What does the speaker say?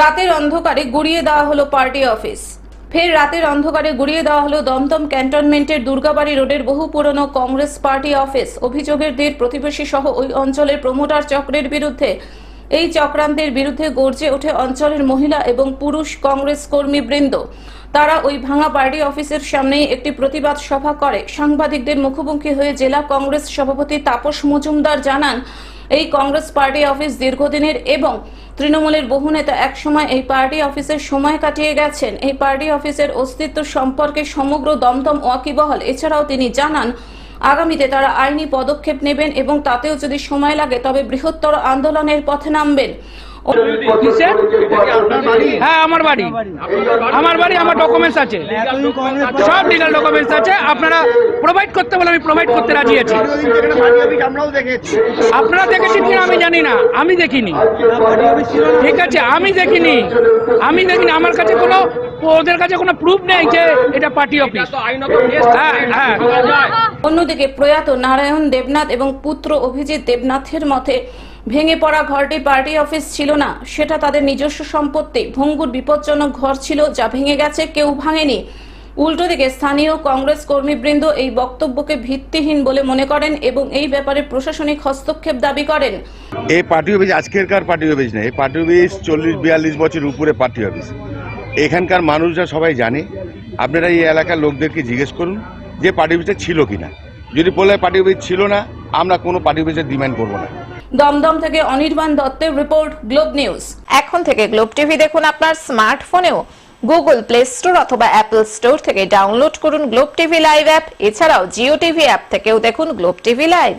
রাতের অন্ধকারে গুড়িয়ে দেওয়া হলো পার্টি অফিস। ফের রাতের অন্ধকারে গুড়িয়ে দেওয়া হলো দমদম ক্যান্টনমেন্টের দুর্গাবাড়ি রোডের বহু পুরনো কংগ্রেস পার্টি অফিস। অভিযোগের দের প্রতিবেশী সহ ওই অঞ্চলের প্রমোটার চক্রের বিরুদ্ধে। এই চক্রান্তের বিরুদ্ধে গর্জে ওঠে অঞ্চলের মহিলা এবং পুরুষ কংগ্রেস কর্মীবৃন্দ। তারা ওই ভাঙা পার্টি অফিসের সামনেই একটি প্রতিবাদ সভা করে। সাংবাদিকদের মুখোমুখি হয়ে জেলা কংগ্রেস সভাপতি তাপস মজুমদার জানান, এই কংগ্রেস পার্টি অফিস দীর্ঘদিনের এবং তৃণমূলের বহু নেতা একসময় এই পার্টি অফিসের সময় কাটিয়ে গেছেন। এই পার্টি অফিসের অস্তিত্ব সম্পর্কে সমগ্র দমদম ওয়াকিবহল, এছাড়াও তিনি জানান আগামীতে তারা আইনি পদক্ষেপ নেবেন এবং তাতেও যদি সময় লাগে, তবে বৃহত্তর আন্দোলনের পথে নামবেন। হ্যাঁ আমার বাড়ি। আমার বাড়ি, আমার ডকুমেন্টস আছে। ডকুমেন্টস আছে। আপনারা প্রোভাইড করতে বলে আমি প্রোভাইড করতে রাজি আছি। আপনারা আমি জানি না। আমি দেখিনি। ঠিক আছে, আমি দেখিনি। আমি দেখিনি। আমার কাছে কোনো ওদের কাছে কোনো প্রুফ নেই যে এটা পার্টি অফিস হ্যাঁ হ্যাঁ। অন্যদিকে প্রয়াত নারায়ণ দেবনাথ এবং পুত্র অভিজিৎ দেবনাথের মতে ভেঙে পড়া ঘরটি পার্টি অফিস ছিল না। সেটা তাদের নিজস্ব সম্পত্তি ভঙ্গুর বিপজ্জনক ঘর ছিল যা ভেঙে গেছে কেউ ভাঙেনি। উল্টো দিকে স্থানীয় কংগ্রেস কর্মীবৃন্দ এই বক্তব্যকে ভিত্তিহীন বলে মনে করেন এবং এই ব্যাপারে প্রশাসনিক হস্তক্ষেপ দাবি করেন। এই পার্টি অফিস আজকেরকার পার্টি অফিস নেই এই পার্টি অফিস চল্লিশ বিয়াল্লিশ বছর উপরে পার্টি অফিস এখানকার মানুষরা সবাই জানে। আপনারা এই এলাকার লোকদেরকে জিজ্ঞেস করুন যে পার্টি অফিসটা ছিল কিনা। যদি বলে পার্টি অফিস ছিল না আমরা কোনো পার্টি অফিসের ডিমান্ড করব না। দমদম থেকে অনির্বাণ দত্তের রিপোর্ট গ্লোব নিউজ এখন থেকে গ্লোব টিভি দেখুন আপনার স্মার্টফোনেও গুগল প্লে স্টোর অথবা অ্যাপল স্টোর থেকে ডাউনলোড করুন গ্লোব টিভি লাইভ অ্যাপ এছাড়াও জিও টিভি অ্যাপ থেকেও দেখুন গ্লোব টিভি লাইভ